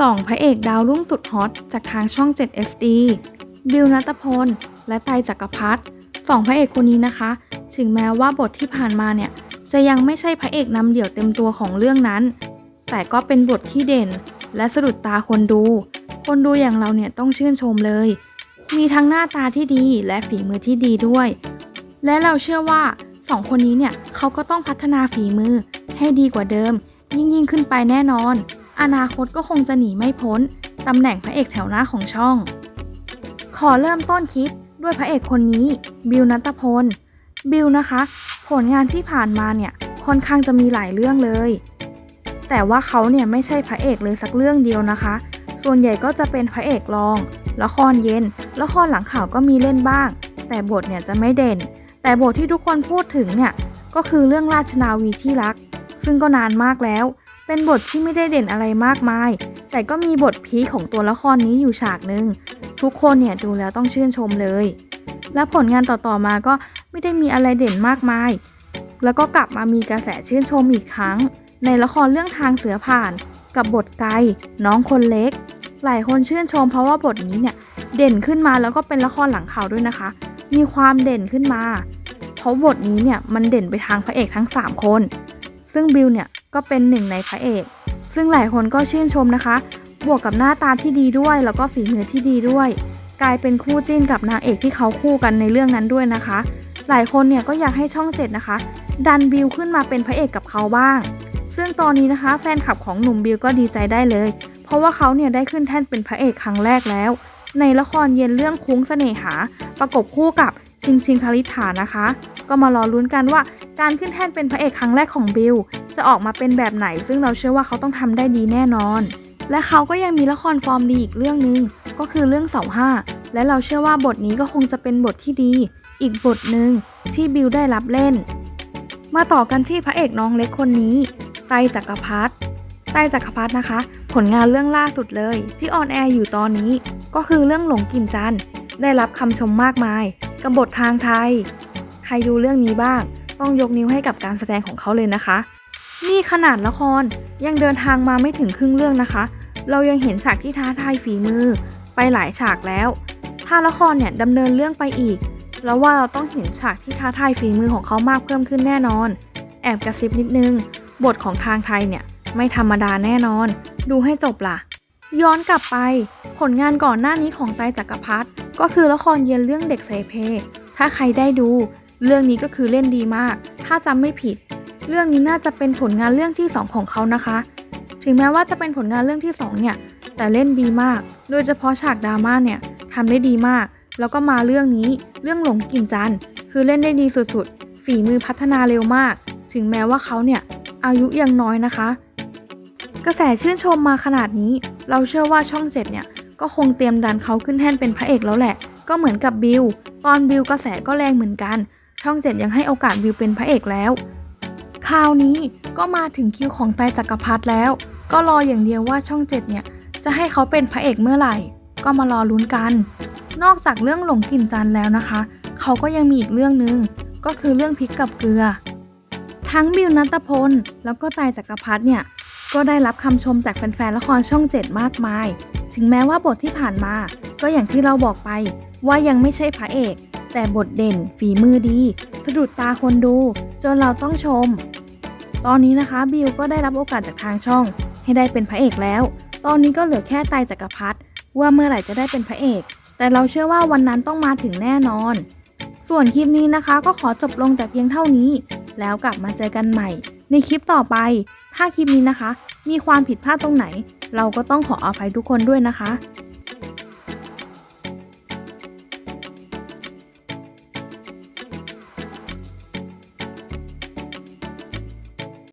2 พระเอกดาวรุ่งสุดฮอตจากทางช่อง 7 SD บิวนัตพล และไตรจักรพัฒน์สองพระเอกคนนี้นะคะ ถึงแม้ว่าบทที่ผ่านมาเนี่ย จะยังไม่ใช่พระเอกนำเดี่ยวเต็มตัวของเรื่องนั้น แต่ก็เป็นบทที่เด่น และสะดุดตาคนดู คนดูอย่างเราเนี่ยต้องชื่นชมเลย มีทั้งหน้าตาที่ดีและฝีมือที่ดีด้วย และเราเชื่อว่าสองคนนี้เนี่ยเขาก็ต้องพัฒนาฝีมือให้ดีกว่าเดิม ยิ่งยิ่งขึ้นไปแน่นอน อนาคตก็คงจะหนีไม่พ้นตำแหน่งพระเอกแถวหน้าของช่อง ขอเริ่มต้นคลิปด้วยพระเอกคนนี้ บิวนัตพล บิวนะคะ ผลงานที่ผ่านมาเนี่ยค่อนข้างจะมีหลายเรื่องเลย แต่ว่าเขาเนี่ยไม่ใช่พระเอกเลยสักเรื่องเดียวนะคะ ส่วนใหญ่ก็จะเป็นพระเอกรอง ละครเย็น ละครหลังข่าวก็มีเล่นบ้าง แต่บทเนี่ยจะไม่เด่น แต่บทที่ทุกคนพูดถึงเนี่ยก็คือเรื่องราชนาวีที่รัก ซึ่งก็นานมากแล้ว เป็นบทที่ไม่ได้เด่นอะไรมากมาย แต่ก็มีบทพีคของตัวละครนี้อยู่ฉากหนึ่งทุกคนเนี่ยดูแล้วต้องชื่นชมเลย และผลงานต่อๆมาก็ไม่ได้มีอะไรเด่นมากมาย แล้วก็กลับมามีกระแสชื่นชมอีกครั้ง ในละครเรื่องทางเสือผ่าน กับบทไกลน้องคนเล็ก หลายคนชื่นชมเพราะว่าบทนี้เนี่ยเด่นขึ้นมาแล้วก็เป็นละครหลังข่าวด้วยนะคะ มีความเด่นขึ้นมา เพราะบทนี้เนี่ยมันเด่นไปทางพระเอกทั้ง 3 คน ซึ่งบิวเนี่ย ก็เป็นหนึ่งในพระเอก ซึ่งหลายคนก็ชื่นชมนะคะ บวกกับหน้าตาที่ดีด้วย แล้วก็ฝีมือที่ดีด้วย กลายเป็นคู่จิ้นกับนางเอกที่เขาคู่กันในเรื่องนั้นด้วยนะคะ หลายคนเนี่ยก็อยากให้ช่องเจ็ดนะคะ ดันบิวขึ้นมาเป็นพระเอกกับเขาบ้าง ซึ่งตอนนี้นะคะแฟนคลับของหนุ่มบิวก็ดีใจได้เลย เพราะว่าเขาเนี่ยได้ขึ้นแท่นเป็นพระเอกครั้งแรกแล้ว ในละครเย็นเรื่องคุ้งเสน่หา ประกบคู่กับ ชิงชิงคาริฐานะคะ ก็มารอลุ้นกันว่าการขึ้นแท่นเป็นพระเอกครั้งแรกของบิลจะออกมาเป็นแบบไหน ซึ่งเราเชื่อว่าเขาต้องทำได้ดีแน่นอน และเขาก็ยังมีละครฟอร์มดีอีกเรื่องหนึ่งก็คือเรื่องเสาห้าและเราเชื่อว่าบทนี้ก็คงจะเป็นบทที่ดี อีกบทหนึ่งที่บิลได้รับเล่น มาต่อกันที่พระเอกน้องเล็กคนนี้ไตจักรพัฒน์ไตจักรพัฒน์นะคะ ผลงานเรื่องล่าสุดเลย ที่ออนแอร์อยู่ตอนนี้ ก็คือเรื่องหลงกินจันได้รับคำชมมากมาย กับบททางไทย ใครดูเรื่องนี้บ้าง ต้องยกนิ้วให้กับการแสดงของเขาเลยนะคะ นี่ขนาดละครยังเดินทางมาไม่ถึงครึ่งเรื่องนะคะ เรายังเห็นฉากที่ท้าทายฝีมือ ไปหลายฉากแล้ว ถ้าละครเนี่ยดำเนินเรื่องไปอีก แล้วว่าเราต้องเห็นฉากที่ท้าทายฝีมือของเขามากเพิ่มขึ้นแน่นอน แอบกระซิบนิดนึง บทของทางไทยเนี่ยไม่ธรรมดาแน่นอน ดูให้จบล่ะ ย้อนกลับไป ผลงานก่อนหน้านี้ของไตจักรพัฒน์ก็คือละครเย็นเรื่องเด็กเสเพ ถ้าใครได้ดู เรื่องนี้ก็คือเล่นดีมาก ถ้าจำไม่ผิด เรื่องนี้น่าจะเป็นผลงานเรื่องที่ 2 ของเขานะคะ ถึงแม้ว่าจะเป็นผลงานเรื่องที่ 2 เนี่ย แต่เล่นดีมาก โดยเฉพาะฉากดราม่าเนี่ยทำได้ดีมาก แล้วก็มาเรื่องนี้ เรื่องหลงกิ่นจันคือเล่นได้ดีสุดๆ ฝีมือพัฒนาเร็วมาก ถึงแม้ว่าเขาเนี่ยอายุยังน้อยนะคะ กระแสชื่นชมมาขนาดนี้ เราเชื่อว่าช่องเจ็ดเนี่ยก็คงเตรียมดันเขาขึ้นแท่นเป็นพระเอกแล้วแหละ ก็เหมือนกับบิลตอนบิลกระแสก็แรงเหมือนกัน ช่องเจ็ดยังให้โอกาสบิลเป็นพระเอกแล้ว คราวนี้ก็มาถึงคิวของไตจักรพัฒแล้ว ก็รออย่างเดียวว่าช่องเจ็ดเนี่ยจะให้เขาเป็นพระเอกเมื่อไหร่ ก็มารอลุ้นกัน นอกจากเรื่องหลงกลิ่นจันแล้วนะคะ เขาก็ยังมีอีกเรื่องหนึ่งก็คือเรื่องพริกกับเกลือ ทั้งบิวนัตพลแล้วก็ไตจักรพัฒเนี่ย ก็ได้รับคำชมจากแฟนๆละครช่องเจ็ดมากมาย ถึงแม้ว่าบทที่ผ่านมา ก็อย่างที่เราบอกไปว่ายังไม่ใช่พระเอก แต่บทเด่นฝีมือดีสะดุดตาคนดู จนเราต้องชม ตอนนี้นะคะบิวก็ได้รับโอกาสจากทางช่อง ให้ได้เป็นพระเอกแล้ว ตอนนี้ก็เหลือแค่ไตจักรพัฒว่าเมื่อไหร่จะได้เป็นพระเอก แต่เราเชื่อว่าวันนั้นต้องมาถึงแน่นอน ส่วนคลิปนี้นะคะก็ขอจบลงแต่เพียงเท่านี้ แล้วกลับมาเจอกันใหม่ ในคลิปต่อไป ถ้าคลิปนี้นะคะ มีความผิดพลาดตรงไหน เราก็ต้องขออภัยทุกคนด้วยนะคะ